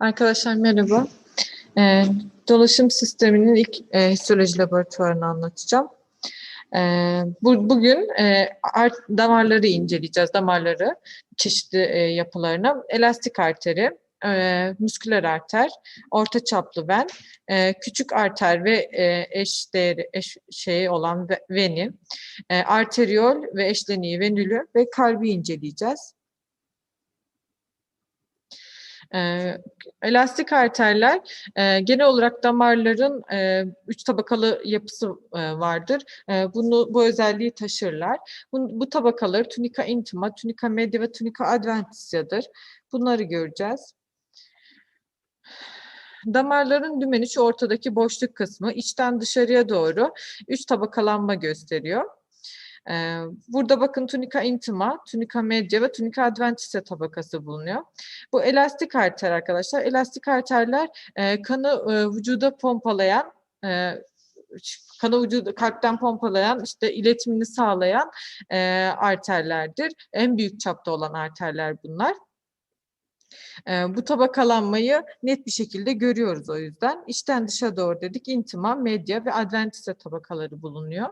Arkadaşlar merhaba. Ee, dolaşım sisteminin ilk e, histoloji laboratuvarını anlatacağım. Ee, bu, bugün e, art, damarları inceleyeceğiz, damarları, çeşitli e, yapılarına. Elastik arteri, e, musküler arter, orta çaplı ven, e, küçük arter ve e, eş değeri, eş şeyi olan ve- veni, e, arteriol ve eşleniği venülü ve kalbi inceleyeceğiz. Ee, elastik arterler e, genel olarak damarların e, üç tabakalı yapısı e, vardır. E, bunu bu özelliği taşırlar. Bu, bu tabakaları tunica intima, tunica media ve tunica adventitia'dır. Bunları göreceğiz. Damarların dümeni şu ortadaki boşluk kısmı içten dışarıya doğru üç tabakalanma gösteriyor. Burada bakın tunica intima, tunica media ve tunica adventitia tabakası bulunuyor. Bu elastik arter arkadaşlar. Elastik arterler kanı vücuda pompalayan kanı vücuda kalpten pompalayan işte iletimini sağlayan e, arterlerdir. En büyük çapta olan arterler bunlar. E, bu tabakalanmayı net bir şekilde görüyoruz o yüzden. İçten dışa doğru dedik. intima, medya ve adventise tabakaları bulunuyor.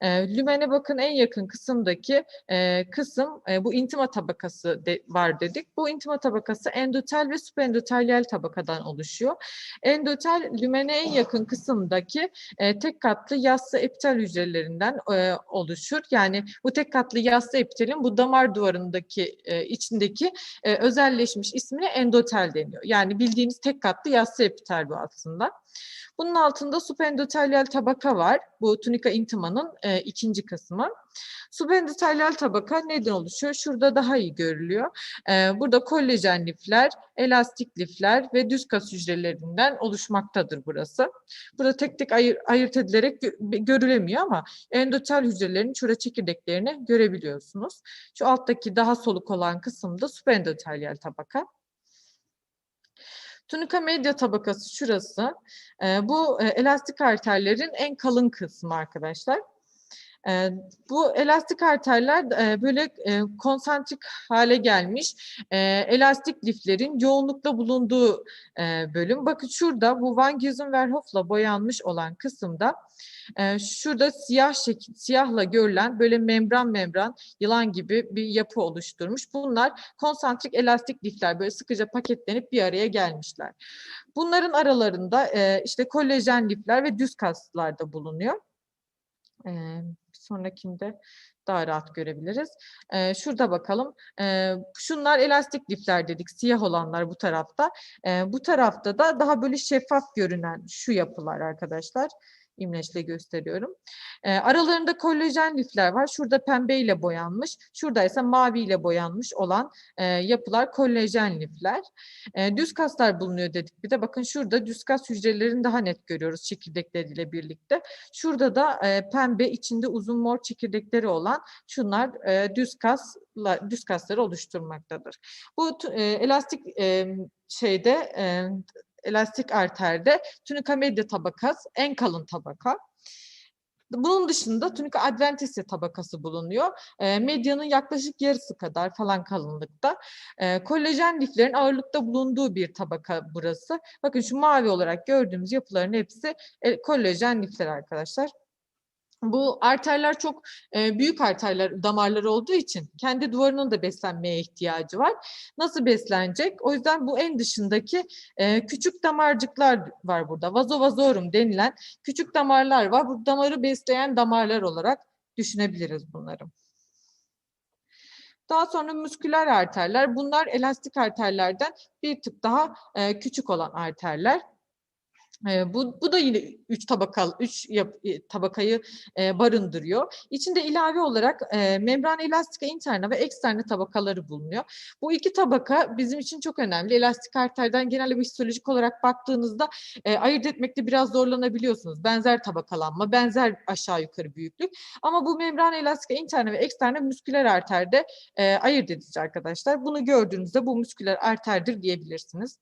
E, lümene bakın en yakın kısımdaki e, kısım e, bu intima tabakası de, var dedik. Bu intima tabakası endotel ve subendoteliyal tabakadan oluşuyor. Endotel lümene en yakın kısımdaki e, tek katlı yassı epitel hücrelerinden e, oluşur. Yani bu tek katlı yassı epitelin bu damar duvarındaki e, içindeki e, özelleşmiş ismine endotel deniyor. Yani bildiğiniz tek katlı yassı epitel bu aslında. Bunun altında subendoteliyal tabaka var. Bu tunika intimanın e, ikinci kısmı. Subendoteliyal tabaka neden oluşuyor? Şurada daha iyi görülüyor. E, burada kollajen lifler, elastik lifler ve düz kas hücrelerinden oluşmaktadır burası. Burada tek tek ayır, ayırt edilerek gö- görülemiyor ama endotel hücrelerin şurada çekirdeklerini görebiliyorsunuz. Şu alttaki daha soluk olan kısımda subendoteliyal tabaka. Tunika media tabakası şurası. Ee, bu e, elastik arterlerin en kalın kısmı arkadaşlar. Ee, bu elastik arterler e, böyle e, konsantrik hale gelmiş e, elastik liflerin yoğunlukla bulunduğu e, bölüm. Bakın şurada bu Van Giesenverhof'la boyanmış olan kısımda e, şurada siyah şekil, siyahla görülen böyle membran membran yılan gibi bir yapı oluşturmuş. Bunlar konsantrik elastik lifler böyle sıkıca paketlenip bir araya gelmişler. Bunların aralarında e, işte kolajen lifler ve düz kaslar da bulunuyor. E, bir sonrakinde daha rahat görebiliriz. E, şurada bakalım. E, şunlar elastik lifler dedik. Siyah olanlar bu tarafta. E, bu tarafta da daha böyle şeffaf görünen şu yapılar arkadaşlar imleçle gösteriyorum. E, aralarında kolajen lifler var. Şurada pembeyle boyanmış. Şurada ise maviyle boyanmış olan e, yapılar kolajen lifler. E, düz kaslar bulunuyor dedik. Bir de bakın şurada düz kas hücrelerini daha net görüyoruz çekirdekleriyle birlikte. Şurada da e, pembe içinde uzun mor çekirdekleri olan şunlar e, düz kasla düz kasları oluşturmaktadır. Bu e, elastik e, şeyde e, elastik arterde tunika media tabakas en kalın tabaka. Bunun dışında tunika adventitia tabakası bulunuyor. E, medyanın yaklaşık yarısı kadar falan kalınlıkta. E, kolajen liflerin ağırlıkta bulunduğu bir tabaka burası. Bakın şu mavi olarak gördüğümüz yapıların hepsi e, kolajen lifler arkadaşlar. Bu arterler çok e, büyük arterler, damarlar olduğu için kendi duvarının da beslenmeye ihtiyacı var. Nasıl beslenecek? O yüzden bu en dışındaki e, küçük damarcıklar var burada. Vazovazorum denilen küçük damarlar var. Bu damarı besleyen damarlar olarak düşünebiliriz bunları. Daha sonra musküler arterler. Bunlar elastik arterlerden bir tık daha e, küçük olan arterler. E, bu, bu da yine üç tabakalı, üç yap, e, tabakayı e, barındırıyor. İçinde ilave olarak e, membran elastika interna ve eksterna tabakaları bulunuyor. Bu iki tabaka bizim için çok önemli. Elastik arterden genelde histolojik olarak baktığınızda e, ayırt etmekte biraz zorlanabiliyorsunuz. Benzer tabakalanma, benzer aşağı yukarı büyüklük. Ama bu membran elastika interna ve eksterna musküler arterde e, ayırt edici arkadaşlar. Bunu gördüğünüzde bu musküler arterdir diyebilirsiniz.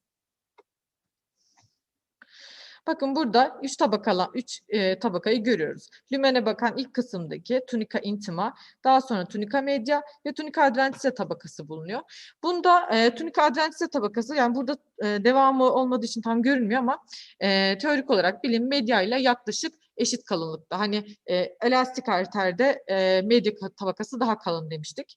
Bakın burada üç tabakalı üç e, tabakayı görüyoruz. Lümene bakan ilk kısımdaki tunika intima, daha sonra tunika media ve tunika adventise tabakası bulunuyor. Bunda e, tunika adventise tabakası yani burada e, devamı olmadığı için tam görünmüyor ama e, teorik olarak bilim medya ile yaklaşık eşit kalınlıkta. Hani e, elastik arterde e, medya tabakası daha kalın demiştik.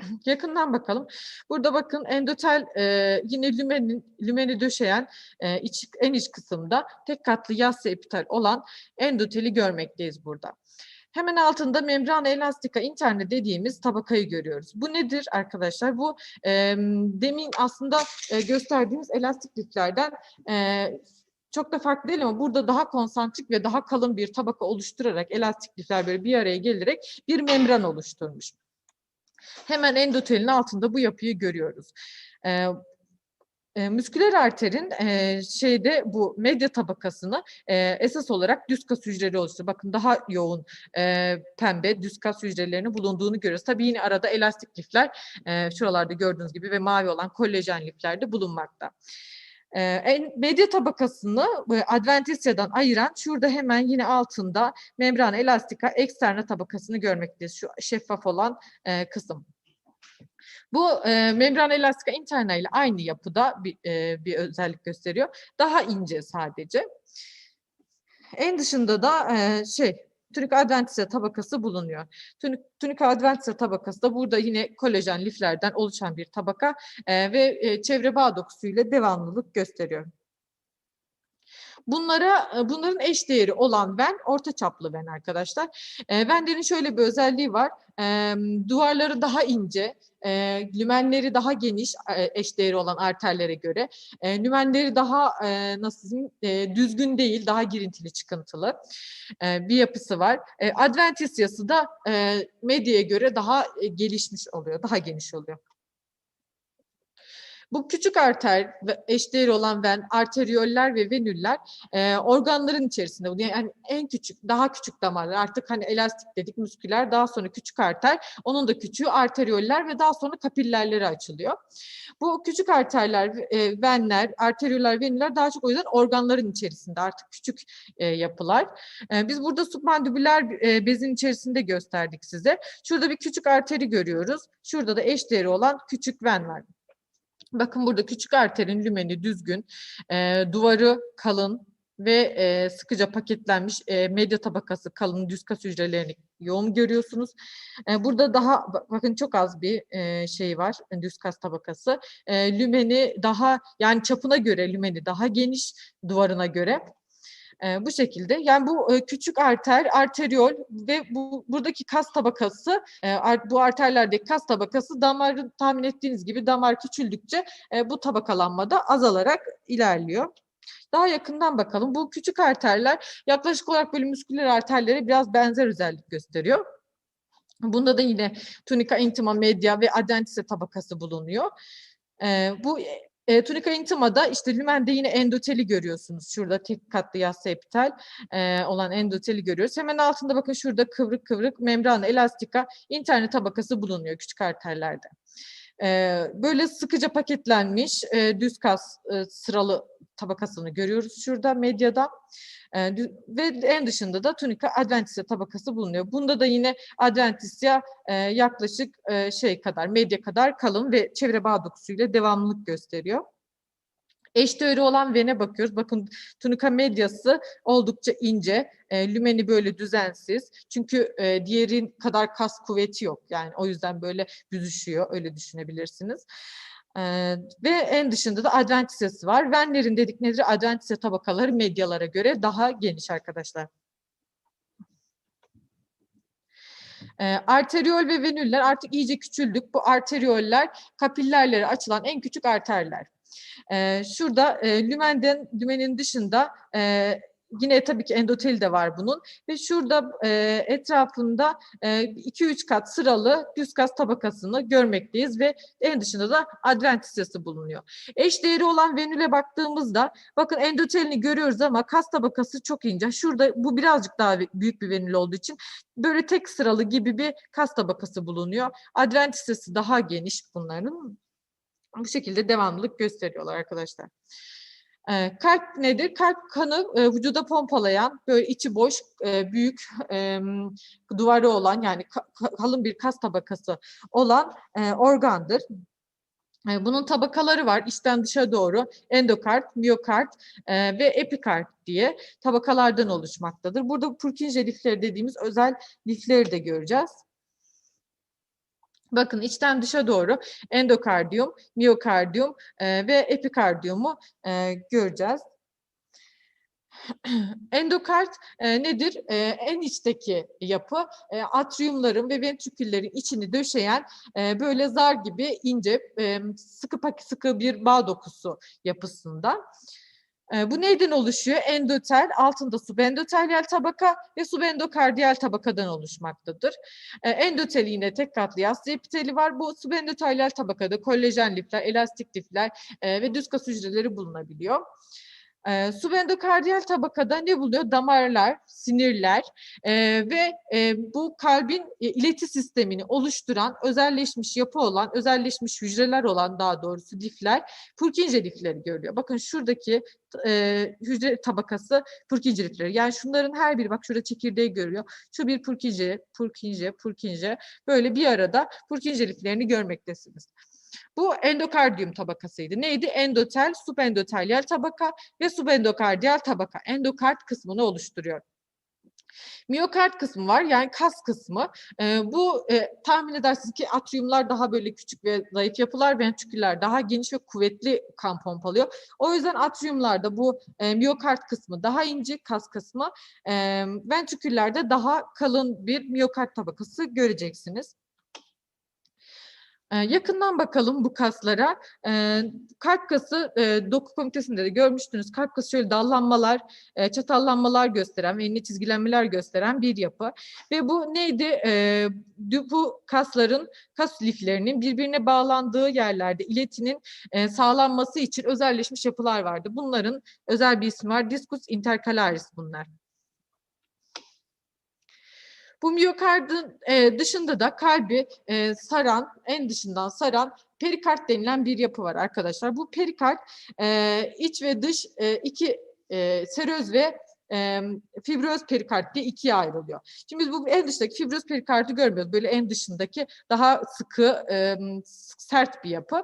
Yakından bakalım. Burada bakın endotel e, yine lümeni, lümeni döşeyen e, iç, en iç kısımda tek katlı yassı epitel olan endoteli görmekteyiz burada. Hemen altında membran elastika interne dediğimiz tabakayı görüyoruz. Bu nedir arkadaşlar? Bu e, demin aslında e, gösterdiğimiz elastik liflerden e, çok da farklı değil ama burada daha konsantrik ve daha kalın bir tabaka oluşturarak elastik lifler böyle bir araya gelerek bir membran oluşturmuş. Hemen endotelin altında bu yapıyı görüyoruz. E, e, müsküler arterin e, şeyde bu medya tabakasını e, esas olarak düz kas hücreleri oluşturuyor. Bakın daha yoğun e, pembe düz kas hücrelerinin bulunduğunu görüyoruz. Tabii yine arada elastik lifler e, şuralarda gördüğünüz gibi ve mavi olan kolajen lifler de bulunmakta. En medya tabakasını adventisya'dan ayıran şurada hemen yine altında membran elastika eksterna tabakasını görmekteyiz. Şu şeffaf olan e, kısım. Bu e, membran elastika interna ile aynı yapıda bir, e, bir özellik gösteriyor. Daha ince sadece. En dışında da e, şey Tunika adventice tabakası bulunuyor. Tunika adventice tabakası da burada yine kolajen liflerden oluşan bir tabaka e, ve e, çevre bağ dokusuyla devamlılık gösteriyor. Bunlara bunların eş değeri olan ven orta çaplı ven arkadaşlar. E, venlerin şöyle bir özelliği var. E, duvarları daha ince, e, lümenleri daha geniş e, eşdeğeri olan arterlere göre. E, lümenleri daha e, nasıl diyeyim e, düzgün değil, daha girintili çıkıntılı e, bir yapısı var. E, Adventisyası da e, medyaya göre daha e, gelişmiş oluyor, daha geniş oluyor. Bu küçük arter ve eşdeğeri olan ven, arteriyoller ve venüller e, organların içerisinde. Yani en küçük, daha küçük damarlar. Artık hani elastik dedik, musküler, daha sonra küçük arter. Onun da küçüğü arteriyoller ve daha sonra kapillerleri açılıyor. Bu küçük arterler, e, venler, arteriyoller, venüller daha çok o yüzden organların içerisinde artık küçük e, yapılar. E, biz burada submandibüler e, bezin içerisinde gösterdik size. Şurada bir küçük arteri görüyoruz. Şurada da eşdeğeri olan küçük ven var. Bakın burada küçük arterin lümeni düzgün, e, duvarı kalın ve e, sıkıca paketlenmiş e, medya tabakası kalın düz kas hücrelerini yoğun görüyorsunuz. E, burada daha bakın çok az bir e, şey var düz kas tabakası. E, lümeni daha yani çapına göre lümeni daha geniş duvarına göre. E, bu şekilde. Yani bu e, küçük arter, arteriol ve bu buradaki kas tabakası, e, art, bu arterlerdeki kas tabakası damarı tahmin ettiğiniz gibi damar küçüldükçe e, bu tabakalanmada azalarak ilerliyor. Daha yakından bakalım. Bu küçük arterler yaklaşık olarak böyle müsküler arterlere biraz benzer özellik gösteriyor. Bunda da yine tunika intima media ve adentise tabakası bulunuyor. Ee, bu e, tunika intimada işte lümende yine endoteli görüyorsunuz. Şurada tek katlı yassı epitel e, olan endoteli görüyoruz. Hemen altında bakın şurada kıvrık kıvrık membran elastika interne tabakası bulunuyor küçük arterlerde. Böyle sıkıca paketlenmiş düz kas sıralı tabakasını görüyoruz şurada medyada. Ve en dışında da tunika adventicia tabakası bulunuyor. Bunda da yine adventicia e, yaklaşık şey kadar, medya kadar kalın ve çevre bağ dokusuyla devamlılık gösteriyor. Eşdeğeri olan vene bakıyoruz. Bakın tunika medyası oldukça ince. E, lümeni böyle düzensiz. Çünkü e, diğerin kadar kas kuvveti yok. Yani o yüzden böyle büzüşüyor. Öyle düşünebilirsiniz. Ee, ve en dışında da adventisesi var. Venlerin dedik nedir? Adventise tabakaları medyalara göre daha geniş arkadaşlar. E, arteriol ve venüller artık iyice küçüldük. Bu arterioller kapillerlere açılan en küçük arterler. E, şurada lümenden, lümenin dışında Yine tabii ki endotel de var bunun ve şurada etrafında 2-3 e, kat sıralı düz kas tabakasını görmekteyiz ve en dışında da adventisyası bulunuyor. Eş değeri olan venüle baktığımızda bakın endotelini görüyoruz ama kas tabakası çok ince. Şurada bu birazcık daha büyük bir venül olduğu için böyle tek sıralı gibi bir kas tabakası bulunuyor. Adventisyası daha geniş bunların. Bu şekilde devamlılık gösteriyorlar arkadaşlar. E, kalp nedir? Kalp kanı e, vücuda pompalayan, böyle içi boş, e, büyük e, duvarı olan yani ka- ka- kalın bir kas tabakası olan e, organdır. E, Bunun tabakaları var içten dışa doğru endokard, miyokard e, ve epikard diye tabakalardan oluşmaktadır. Burada Purkinje lifleri dediğimiz özel lifleri de göreceğiz. Bakın içten dışa doğru endokardiyum, miyokardiyum e, ve epikardiyumu e, göreceğiz. Endokard e, nedir? E, en içteki yapı e, atriyumların ve ventriküllerin içini döşeyen e, böyle zar gibi ince e, sıkı sıkı bir bağ dokusu yapısında. E, bu neyden oluşuyor? Endotel, altında subendoteliyel tabaka ve subendokardiyal tabakadan oluşmaktadır. E, endotel yine tek katlı yassı epiteli var. Bu subendoteliyel tabakada kollajen lifler, elastik lifler e, ve düz kas hücreleri bulunabiliyor. E, subendokardiyal tabakada ne buluyor? Damarlar, sinirler e, ve e, bu kalbin e, ileti sistemini oluşturan özelleşmiş yapı olan, özelleşmiş hücreler olan daha doğrusu lifler, Purkinje lifleri görülüyor. Bakın şuradaki e, hücre tabakası Purkinje lifleri. Yani şunların her biri bak şurada çekirdeği görüyor. Şu bir Purkinje, Purkinje, Purkinje böyle bir arada Purkinje liflerini görmektesiniz. Bu endokardiyum tabakasıydı. Neydi? Endotel, subendotelyal tabaka ve subendokardiyal tabaka. Endokard kısmını oluşturuyor. Miyokard kısmı var yani kas kısmı. Ee, bu e, tahmin edersiniz ki atriyumlar daha böyle küçük ve zayıf yapılar, ventriküller daha geniş ve kuvvetli kan pompalıyor. O yüzden atriyumlarda bu e, miyokard kısmı daha ince kas kısmı, e, ventriküllerde daha kalın bir miyokard tabakası göreceksiniz. Ee, Yakından bakalım bu kaslara. Ee, kalp kası e, doku komitesinde de görmüştünüz. Kalp kası şöyle dallanmalar, e, çatallanmalar gösteren ve enine çizgilenmeler gösteren bir yapı. Ve bu neydi? E, dü- bu kasların, kas liflerinin birbirine bağlandığı yerlerde iletinin e, sağlanması için özelleşmiş yapılar vardı. Bunların özel bir ismi var. Discus intercalaris bunlar. Bu miyokardın e, dışında da kalbi e, saran, en dışından saran perikard denilen bir yapı var arkadaşlar. Bu perikard e, iç ve dış e, iki e, seröz ve e, fibroz perikard diye ikiye ayrılıyor. Şimdi biz bu en dıştaki fibroz perikardı görmüyoruz. Böyle en dışındaki daha sıkı, e, sert bir yapı.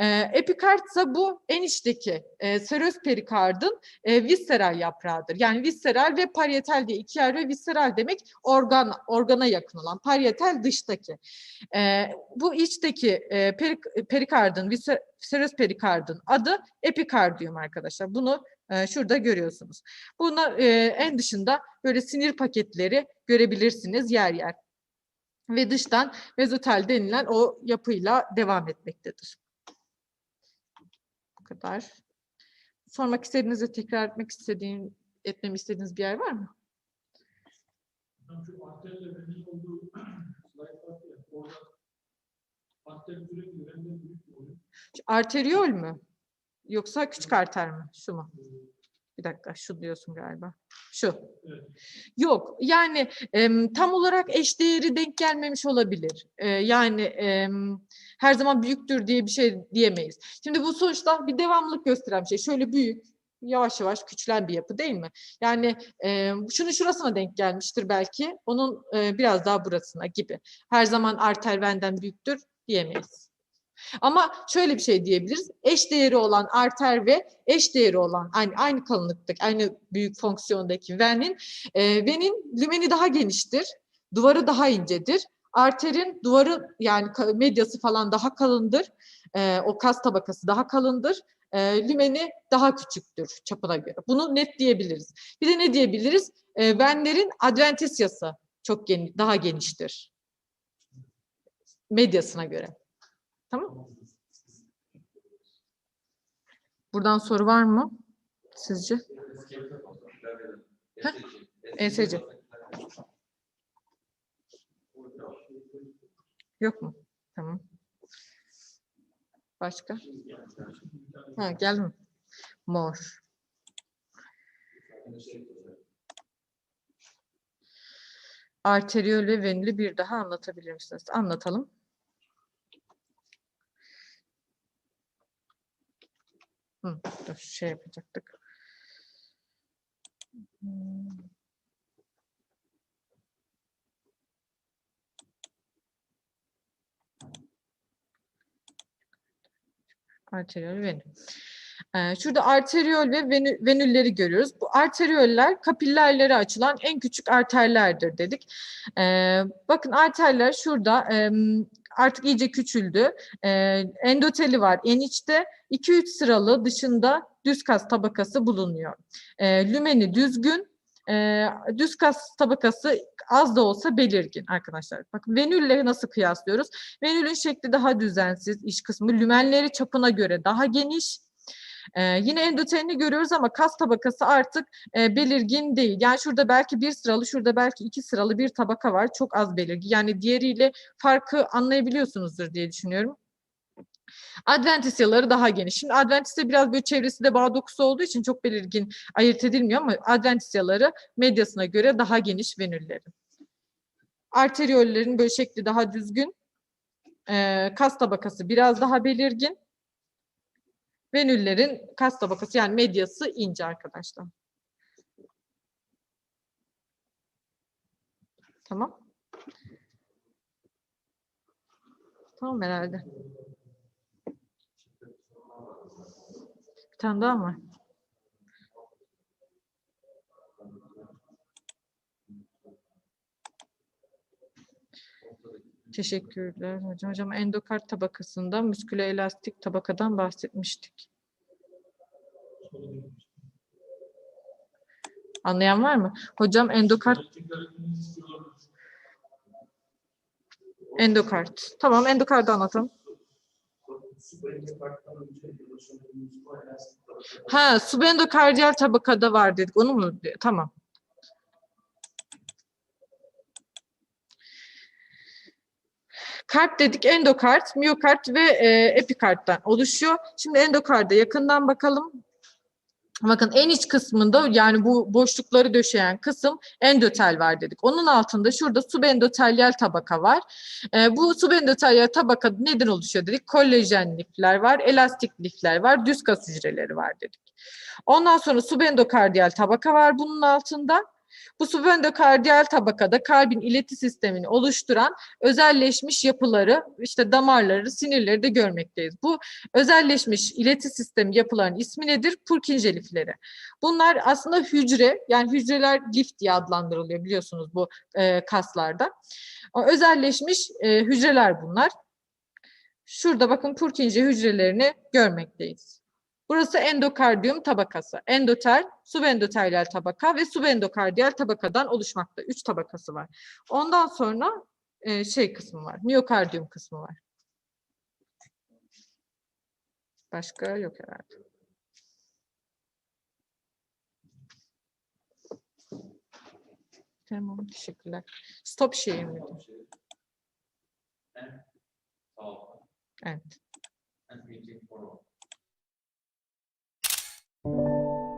E, epikard ise bu en içteki e, seröz perikardın e, visceral yaprağıdır. Yani visceral ve parietal diye ikiye ayrılıyor. Visceral demek organ organa yakın olan, parietal dıştaki. E, bu içteki e, perik, perikardın, viscer- seröz perikardın adı epikardiyum arkadaşlar. Bunu e, şurada görüyorsunuz. Buna e, en dışında böyle sinir paketleri görebilirsiniz yer yer. Ve dıştan mezotel denilen o yapıyla devam etmektedir. Bu kadar. Sormak istediğiniz ve tekrar etmek istediğim, etmemi istediğiniz bir yer var mı? Hocam şu arterle benim olduğu slide vardı ya, orada arter sürekli benden büyük mü oluyor? Şu Arteriyol mü? Yoksa küçük arter mi? Şu mu? Bir dakika, şu diyorsun galiba. Şu. Evet. Yok, yani em, tam olarak eşdeğeri denk gelmemiş olabilir. E, yani em, her zaman büyüktür diye bir şey diyemeyiz. Şimdi bu sonuçta bir devamlılık gösteren bir şey. Şöyle büyük, yavaş yavaş küçülen bir yapı değil mi? Yani e, şunun şurasına denk gelmiştir belki, onun e, biraz daha burasına gibi. Her zaman arter benden büyüktür diyemeyiz. Ama şöyle bir şey diyebiliriz. Eş değeri olan arter ve eş değeri olan aynı aynı kalınlıktaki, aynı büyük fonksiyondaki venin e, venin lümeni daha geniştir. Duvarı daha incedir. Arterin duvarı yani medyası falan daha kalındır. E, o kas tabakası daha kalındır. E, lümeni daha küçüktür çapına göre. Bunu net diyebiliriz. Bir de ne diyebiliriz? E, venlerin adventisyası çok geni- daha geniştir. Medyasına göre. Tamam. Buradan soru var mı sizce? Heh, ESC. Yok mu? Tamam. Başka? Ha, geldi mi? Mor. Arteriyol ve venülü bir daha anlatabilir misiniz? Anlatalım. Hı, dur şey yapacaktık. Hmm. Arteriyol venül. Ee, şurada arteriyol ve venü- venülleri görüyoruz. Bu arteriyoller kapillerlere açılan en küçük arterlerdir dedik. Ee, bakın arterler şurada em, artık iyice küçüldü. Ee, endoteli var en içte. 2-3 sıralı dışında düz kas tabakası bulunuyor. Ee, lümeni düzgün, e, düz kas tabakası az da olsa belirgin arkadaşlar. Bakın venülle nasıl kıyaslıyoruz? Venülün şekli daha düzensiz, iç kısmı lümenleri çapına göre daha geniş. Ee, yine endotelini görüyoruz ama kas tabakası artık e, belirgin değil. Yani şurada belki bir sıralı, şurada belki iki sıralı bir tabaka var. Çok az belirgin. Yani diğeriyle farkı anlayabiliyorsunuzdur diye düşünüyorum. Adventisyaları daha geniş. Şimdi adventisya biraz böyle çevresi de bağ dokusu olduğu için çok belirgin ayırt edilmiyor ama adventisyaları medyasına göre daha geniş venülleri. Arteriyollerin böyle şekli daha düzgün. Ee, kas tabakası biraz daha belirgin. Venüllerin kas tabakası yani medyası ince arkadaşlar. Tamam. Tamam herhalde. Bir tane daha mı? Teşekkürler hocam. Hocam endokard tabakasında musküle elastik tabakadan bahsetmiştik. Anlayan var mı? Hocam endokard endokard. Tamam endokardı anlatalım. Ha, subendokardiyal tabakada var dedik. Onu mu? Tamam. Kalp dedik endokard, miyokard ve e, epikarddan oluşuyor. Şimdi endokarda yakından bakalım. Bakın en iç kısmında yani bu boşlukları döşeyen kısım endotel var dedik. Onun altında şurada subendotelyal tabaka var. E, bu subendotelyal tabaka neden oluşuyor dedik. Kollajen lifler var, elastik lifler var, düz kas hücreleri var dedik. Ondan sonra subendokardiyal tabaka var bunun altında. Bu subendokardiyal tabakada kalbin ileti sistemini oluşturan özelleşmiş yapıları, işte damarları, sinirleri de görmekteyiz. Bu özelleşmiş ileti sistemi yapıların ismi nedir? Purkinje lifleri. Bunlar aslında hücre, yani hücreler lif diye adlandırılıyor biliyorsunuz bu e, kaslarda. O özelleşmiş e, hücreler bunlar. Şurada bakın Purkinje hücrelerini görmekteyiz. Burası endokardiyum tabakası. Endotel, subendotelyal tabaka ve subendokardiyal tabakadan oluşmakta. Üç tabakası var. Ondan sonra e, şey kısmı var. Miyokardiyum kısmı var. Başka yok herhalde. Tamam, teşekkürler. Stop share miydi? Evet. and Thank you.